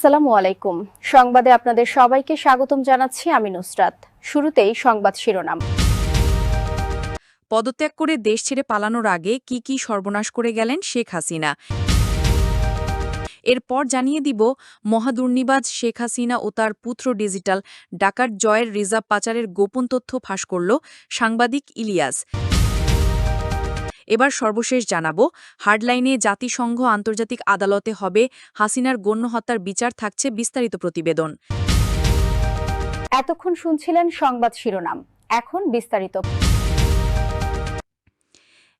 আসসালামু আলাইকুম। সংবাদে আপনাদের সবাইকে স্বাগতম জানাচ্ছি আমি নুসরাত। শুরুতেই সংবাদ শিরোনাম। পদত্যাগ করে দেশ ছেড়ে পালানোর আগে কি কি সর্বনাশ করে গেলেন শেখ হাসিনা? এরপর জানিয়ে দিব, মহাদুর্নিবাজ শেখ হাসিনা ও তার পুত্র ডিজিটাল ডাকার জয়ের রিজার্ভ পাচারের গোপন তথ্য ফাঁস করল সাংবাদিক ইলিয়াস। এবার সর্বশেষ জানাব হার্ডলাইনে জাতিসংঘ আন্তর্জাতিক আদালতে হবে হাসিনার গণ্য হত্যার বিচার থাকছে বিস্তারিত প্রতিবেদন। এতক্ষণ শুনছিলেন সংবাদ শিরোনাম এখন বিস্তারিত।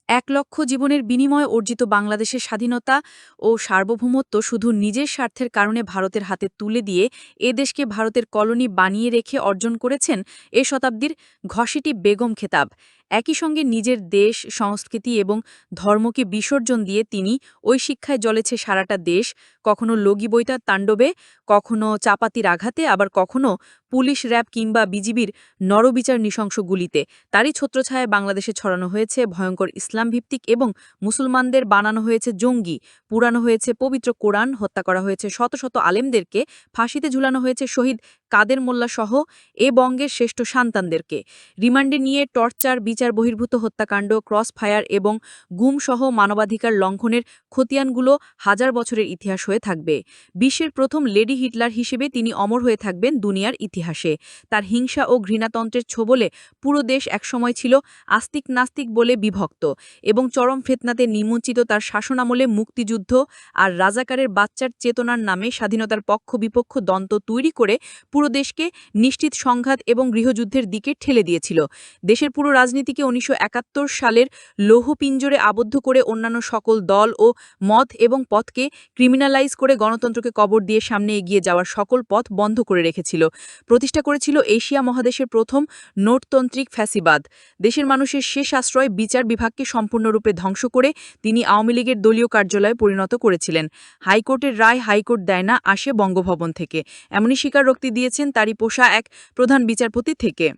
এক লক্ষ জীবনের বিনিময়ে অর্জিত বাংলাদেশের স্বাধীনতা ও সার্বভৌমত্ব শুধু নিজের স্বার্থের কারণে ভারতের হাতে তুলে দিয়ে এ দেশকে ভারতের কলোনি বানিয়ে রেখে অর্জন করেছেন এ শতাব্দীর ঘসিটি বেগম খেতাব। একই সঙ্গে নিজের দেশ, সংস্কৃতি এবং ধর্মকে বিসর্জন দিয়ে তিনি ওই শিক্ষায় জ্বলেছে সারাটা দেশ। কখনো লগি বইতার তাণ্ডবে, কখনো চাপাতির আঘাতে, আবার কখনো পুলিশ র্যাব কিংবা বিজিবির নরবিচার নৃশংস গুলিতে। তারই ছত্রছায়ায় বাংলাদেশে ছড়ানো হয়েছে ভয়ঙ্কর ইসলাম ভিত্তিক এবং মুসলমানদের বানানো হয়েছে জঙ্গি, পুরানো হয়েছে পবিত্র কোরআন, হত্যা করা হয়েছে শত শত আলেমদেরকে, ফাঁসিতে ঝুলানো হয়েছে শহীদ কাদের মোল্লা সহ এ বঙ্গের শ্রেষ্ঠ সন্তানদেরকে। রিমান্ডে নিয়ে টর্চার, বিচার, বহির্ভূত হত্যাকাণ্ড ক্রস ফায়ার এবং গুমসহ মানবাধিকার লঙ্ঘনের খতিয়ানগুলো হাজার বছরের ইতিহাস হয়ে থাকবে। বিশ্বের প্রথম লেডি হিটলার হিসেবে তিনি অমর হয়ে থাকবেন দুনিয়ার ইতিহাসে। তার হিংসা ও ঘৃণাতন্ত্রের ছোবলে পুরো দেশ একসময় ছিল আস্তিক নাস্তিক বলে বিভক্ত এবং চরম ফেতনাতে নিমজ্জিত তার শাসনামলে মুক্তিযুদ্ধ আর রাজাকারের বাচ্চার চেতনার নামে স্বাধীনতার পক্ষ বিপক্ষ দন্ত তৈরি করে পুরো দেশকে নিশ্চিত সংঘাত এবং গৃহযুদ্ধের দিকে ঠেলে দিয়েছিল। দেশের পুরো রাজনীতিকে উনিশশো একাত্তর সালের লৌহপিঞ্জরে আবদ্ধ করে অন্যান্য সকল দল ও মত এবং পথকে ক্রিমিনালাইজ করে গণতন্ত্রকে কবর দিয়ে সামনে এগিয়ে যাওয়ার সকল পথ বন্ধ করে রেখেছিল। প্রতিষ্ঠা করেছিল এশিয়া মহাদেশের প্রথম নোটতন্ত্রিক ফ্যাসিবাদ। দেশের মানুষের শেষ আশ্রয় বিচার বিভাগকে সম্পূর্ণরূপে ধ্বংস করে তিনি আওয়ামী লীগের দলীয় কার্যালয়ে পরিণত করেছিলেন। হাইকোর্টের রায় হাইকোর্ট দেয় না আসে বঙ্গভবন থেকে। এমনই স্বীকারোক্তি দিয়েছেন তারই পোষা এক প্রধান বিচারপতি থেকে।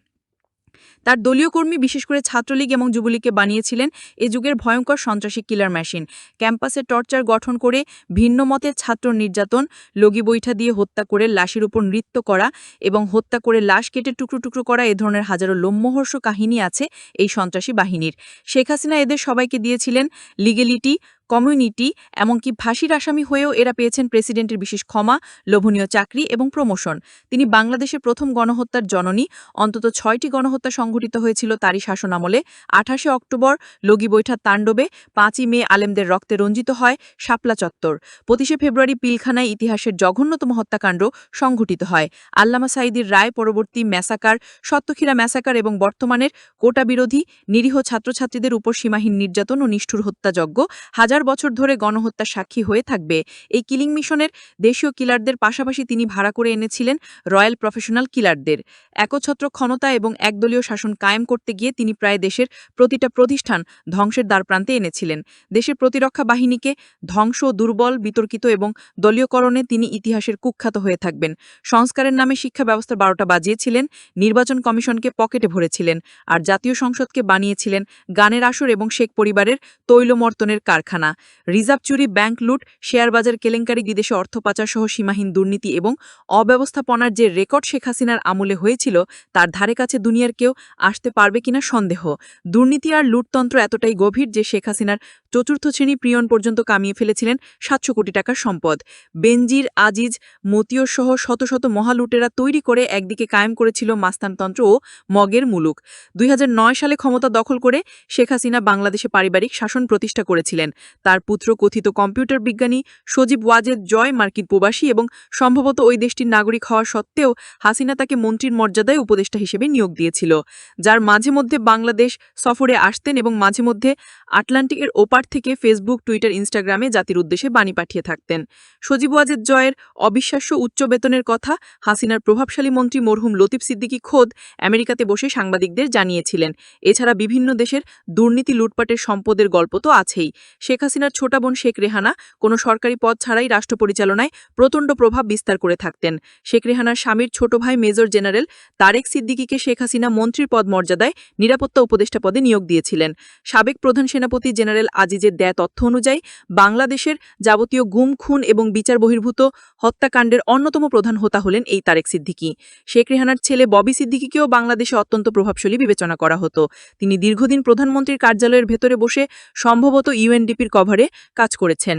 তার দলীয় কর্মী, বিশেষ করে ছাত্রলীগ এবং যুবলীগকে বানিয়েছিলেন এ যুগের ভয়ঙ্কর সন্ত্রাসী কিলার মেশিন। ক্যাম্পাসে টর্চার গঠন করে ভিন্ন মতের ছাত্র নির্যাতন, লগি বৈঠা দিয়ে হত্যা করে লাশের উপর নৃত্য করা এবং হত্যা করে লাশ কেটে টুকরো টুকরো করা এ ধরনের হাজারো লোমমহর্ষ কাহিনী আছে এই সন্ত্রাসী বাহিনীর। শেখ হাসিনা এদের সবাইকে দিয়েছিলেন লিগেলিটি কমিউনিটি এমনকি ফাঁসির আসামি হয়েও এরা পেয়েছেন প্রেসিডেন্টের বিশেষ ক্ষমা, লোভনীয় চাকরি এবং প্রমোশন। তিনি বাংলাদেশের প্রথম গণহত্যার জননী, অন্তত ছয়টি গণহত্যা সংঘটিত হয়েছিল তারই শাসনামলে। আঠাশে অক্টোবর লগি বৈঠার তাণ্ডবে পাঁচই মে আলেমদের রক্তে রঞ্জিত হয় শাপলা চত্বর। পঁচিশে ফেব্রুয়ারি পিলখানায় ইতিহাসের জঘন্যতম হত্যাকাণ্ড সংঘটিত হয়। আল্লামা সাইদির রায় পরবর্তী ম্যাসাকার সত্যখিলা ম্যাসাকার এবং বর্তমানের কোটা বিরোধী নিরীহ ছাত্রছাত্রীদের উপর সীমাহীন নির্যাতন ও নিষ্ঠুর হত্যাযজ্ঞ হাজার বছর ধরে গণহত্যার সাক্ষী হয়ে থাকবে এই কিলিং মিশনের দেশীয় কিলারদের পাশাপাশি তিনি ভাড়া করে এনেছিলেন রয়্যাল প্রফেশনাল কিলারদের। একছত্র ক্ষমতা এবং একদলীয় শাসন কায়েম করতে গিয়ে তিনি প্রায় দেশের প্রতিটা প্রতিষ্ঠান ধ্বংসের দ্বারপ্রান্তে এনেছিলেন। দেশের প্রতিরক্ষা বাহিনীকে ধ্বংস, দুর্বল, বিতর্কিত এবং দলীয়করণে তিনি ইতিহাসের কুখ্যাত হয়ে থাকবেন। সংস্কারের নামে শিক্ষা ব্যবস্থার বারোটা বাজিয়েছিলেন, নির্বাচন কমিশনকে পকেটে ভরেছিলেন আর জাতীয় সংসদকে বানিয়েছিলেন গানের আসর এবং শেখ পরিবারের তৈলমর্তনের কারখানা। রিজার্ভ চুরি, ব্যাংক লুট শেয়ারবাজার কেলেঙ্কারি, বিদেশে অর্থ পাচার সহ সীমাহীন দুর্নীতি এবং অব্যবস্থাপনার যে রেকর্ড শেখ হাসিনার আমলে হয়েছিল, তার ধারে কাছে দুনিয়ার কেউ আসতে পারবে কিনা সন্দেহ। দুর্নীতি আর লুটতন্ত্র এতটাই গভীর যে শেখ হাসিনার চতুর্থ শ্রেণি প্রিয়ন পর্যন্ত কামিয়ে ফেলেছিলেন সাতশো কোটি টাকার সম্পদ। বেনজির, আজিজ মতিয়র সহ শত শত মহালুটেরা তৈরি করে একদিকে কায়েম করেছিল মাস্তানতন্ত্র ও মগের মুলুক। দুই হাজার নয় সালে ক্ষমতা দখল করে শেখ হাসিনা বাংলাদেশে পারিবারিক শাসন প্রতিষ্ঠা করেছিলেন। তার পুত্র কথিত কম্পিউটার বিজ্ঞানী সজীব ওয়াজেদ জয় মার্কিন প্রবাসী এবং সম্ভবত ওই দেশটির নাগরিক হওয়া সত্ত্বেও হাসিনা তাকে মন্ত্রীর মর্যাদায় উপদেষ্টা হিসেবে নিয়োগ দিয়েছিল, যার মাঝে মধ্যে বাংলাদেশ সফরে আসতেন এবং মাঝে মধ্যে আটলান্টিকের ওপার থেকে ফেসবুক, টুইটার, ইনস্টাগ্রামে জাতির উদ্দেশ্যে বাণী পাঠিয়ে থাকতেন। সজীব ওয়াজেদ জয়ের অবিশ্বাস্য উচ্চ বেতনের কথা হাসিনার প্রভাবশালী মন্ত্রী মরহুম লতিফ সিদ্দিকী খোদ আমেরিকাতে বসে সাংবাদিকদের জানিয়েছিলেন। এছাড়া বিভিন্ন দেশের দুর্নীতি, লুটপাটের সম্পদের গল্প তো আছেই। শেখ শেখ হাসিনার ছোটা বোন শেখ রেহানা কোনো সরকারি পদ ছাড়াই রাষ্ট্র পরিচালনায় প্রচণ্ড প্রভাব বিস্তার করে থাকতেন। শেখ রেহানার স্বামীর ছোট ভাই মেজর জেনারেল তারেক সিদ্দিকীকে শেখ হাসিনা মন্ত্রীর পদ মর্যাদায় নিরাপত্তা উপদেষ্টা পদে নিয়োগ দিয়েছিলেন। সাবেক প্রধান সেনাপতি জেনারেল আজিজের দেয়া তথ্য অনুযায়ী বাংলাদেশের যাবতীয় গুম, খুন এবং বিচার বহির্ভূত হত্যাকাণ্ডের অন্যতম প্রধান হোতা হলেন এই তারেক সিদ্দিকী। শেখ রেহানার ছেলে ববি সিদ্দিকীকেও বাংলাদেশে অত্যন্ত প্রভাবশালী বিবেচনা করা হতো। তিনি দীর্ঘদিন প্রধানমন্ত্রীর কার্যালয়ের ভেতরে বসে সম্ভবত ইউএনডিপির কভারে কাজ করেছেন।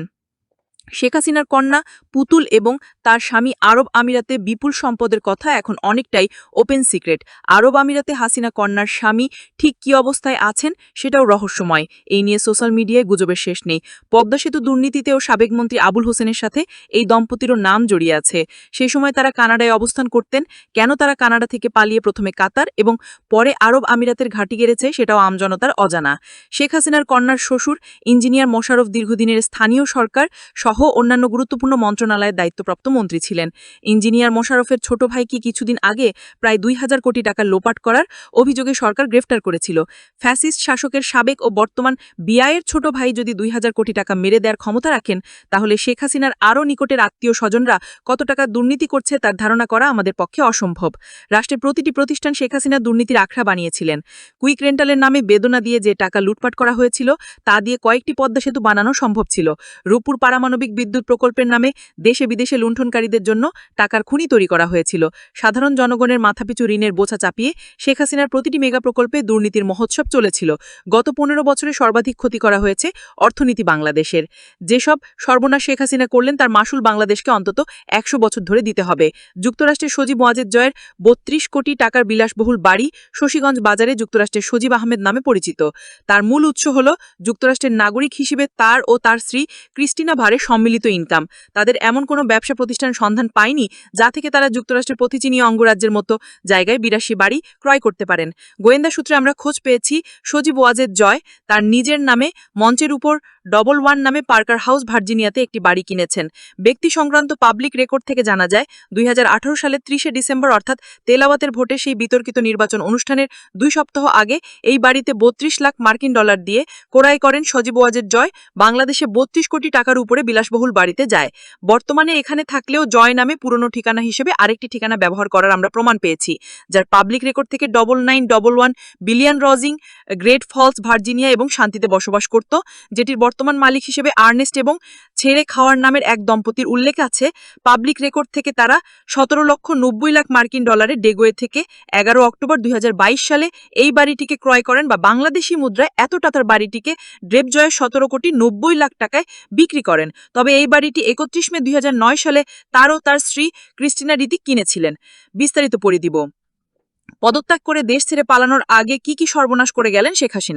শেখ হাসিনার কন্যা পুতুল এবং তার স্বামী আরব আমিরাতে বিপুল সম্পদের কথা এখন অনেকটাই ওপেন সিক্রেট। আরব আমিরাতে হাসিনা কন্যার স্বামী ঠিক কী অবস্থায় আছেন সেটাও রহস্যময়। এই নিয়ে সোশ্যাল মিডিয়ায় গুজবের শেষ নেই। পদ্মা সেতু দুর্নীতিতেও সাবেক মন্ত্রী আবুল হোসেনের সাথে এই দম্পতিরও নাম জড়িয়ে আছে। সেই সময় তারা কানাডায় অবস্থান করতেন। কেন তারা কানাডা থেকে পালিয়ে প্রথমে কাতার এবং পরে আরব আমিরাতের ঘাঁটি গেড়েছে সেটাও আমজনতার অজানা। শেখ হাসিনার কন্যার শ্বশুর ইঞ্জিনিয়ার মোশারফ দীর্ঘদিনের স্থানীয় সরকার সহ অন্যান্য গুরুত্বপূর্ণ মন্ত্রণালয়ের দায়িত্বপ্রাপ্ত মন্ত্রী ছিলেন। ইঞ্জিনিয়ার মোশারফের ছোট ভাই কি কিছুদিন আগে প্রায় দুই হাজার কোটি টাকা লোপাট করার অভিযোগে সরকার গ্রেফতার করেছিল। ফ্যাসিস্ট শাসকের সাবেক ও বর্তমান বিআইয়ের ছোট ভাই যদি দুই হাজার কোটি টাকা মেরে দেওয়ার ক্ষমতা রাখেন, তাহলে শেখ হাসিনার আরও নিকটের আত্মীয় স্বজনরা কত টাকা দুর্নীতি করছে তার ধারণা করা আমাদের পক্ষে অসম্ভব। রাষ্ট্রের প্রতিটি প্রতিষ্ঠান শেখ হাসিনা দুর্নীতির আখড়া বানিয়েছিলেন। কুইক রেন্টালের নামে বেদনা দিয়ে যে টাকা লুটপাট করা হয়েছিল, তা দিয়ে কয়েকটি পদ্মা সেতু বানানো সম্ভব ছিল। রূপুর পারমাণবিক বিদ্যুৎ প্রকল্পের নামে দেশে বিদেশে লুণ্ঠনকারীদের জন্য টাকার খুনি তৈরি করা হয়েছিল। সাধারণ জনগণের মাথাপিছু ঋণের বোঝা চাপিয়ে শেখ হাসিনার প্রতিটি মেগা প্রকল্পে দুর্নীতির মহোৎসব চলেছিল। গত পনেরো বছরে সর্বাধিক ক্ষতি করা হয়েছে অর্থনীতি বাংলাদেশের। যেসব সর্বনাশ শেখ হাসিনা করলেন তার মাসুল বাংলাদেশকে অন্তত একশো বছর ধরে দিতে হবে। যুক্তরাষ্ট্রের সজীব ওয়াজেদ জয়ের বত্রিশ কোটি টাকার বিলাসবহুল বাড়ি শশীগঞ্জ বাজারে যুক্তরাষ্ট্রের সজীব আহমেদ নামে পরিচিত। তার মূল উৎস হল যুক্তরাষ্ট্রের নাগরিক হিসেবে তার ও তার স্ত্রী ক্রিস্টিনা ভারে সম্মিলিত ইনকাম তাদের এমন কোনো ব্যবসা প্রতিষ্ঠান সন্ধান পায়নি, যা থেকে তারা যুক্তরাষ্ট্রের পথিচিনীয় অঙ্গরাজ্যের মতো জায়গায় বিরাশি বাড়ি ক্রয় করতে পারেন। গোয়েন্দা সূত্রে আমরা খোঁজ পেয়েছি, সজীব ওয়াজেদ জয় তার নিজের নামে মঞ্চের উপর ডবল ওয়ান নামে পার্কার হাউস, ভার্জিনিয়াতে একটি বাড়ি কিনেছেন। ব্যক্তি সংক্রান্ত পাবলিক রেকর্ড থেকে জানা যায়, দুই সালের ত্রিশে ডিসেম্বর, অর্থাৎ তেলাওয়াতের ভোটে সেই বিতর্কিত নির্বাচন অনুষ্ঠানের দুই সপ্তাহ আগে, এই বাড়িতে বত্রিশ লাখ মার্কিন ডলার দিয়ে ক্রয় করেন সজীব ওয়াজের জয়। বাংলাদেশে বত্রিশ কোটি টাকার উপরে বিলাসবহুল বাড়িতে যায়। বর্তমানে এখানে থাকলেও জয় নামে পুরনো ঠিকানা হিসেবে আরেকটি ঠিকানা ব্যবহার করার আমরা প্রমাণ পেয়েছি, যার পাবলিক রেকর্ড থেকে double nine double one billion রজিং Great Falls Virginia এবং শান্তিতে বসবাস করত, যেটির বর্তমান মালিক হিসেবে আর্নেস্ট এবং ছেড়ে খাওয়ার নামের এক দম্পতির উল্লেখ আছে। পাবলিক রেকর্ড থেকে তারা সতেরো লক্ষ নব্বই লাখ মার্কিন ডলারে ডেগোয়ে থেকে এগারো অক্টোবর দুই হাজার বাইশ সালে এই বাড়িটিকে ক্রয় করেন বা বাংলাদেশি মুদ্রায় এত টাকার বাড়িটিকে ড্রেপজয়ে সতেরো কোটি নব্বই লাখ টাকায় বিক্রি করেন। তবে এই বাড়িটি একত্রিশ মে দুই হাজার নয় সালে তারও তার স্ত্রী ক্রিস্টিনা রীতি কিনেছিলেন। বিস্তারিত পড়ে দিব। পদত্যাগ করে দেশ ছেড়ে পালানোর আগে কি কি সর্বনাশ করে গেলেন শেখ হাসিনা?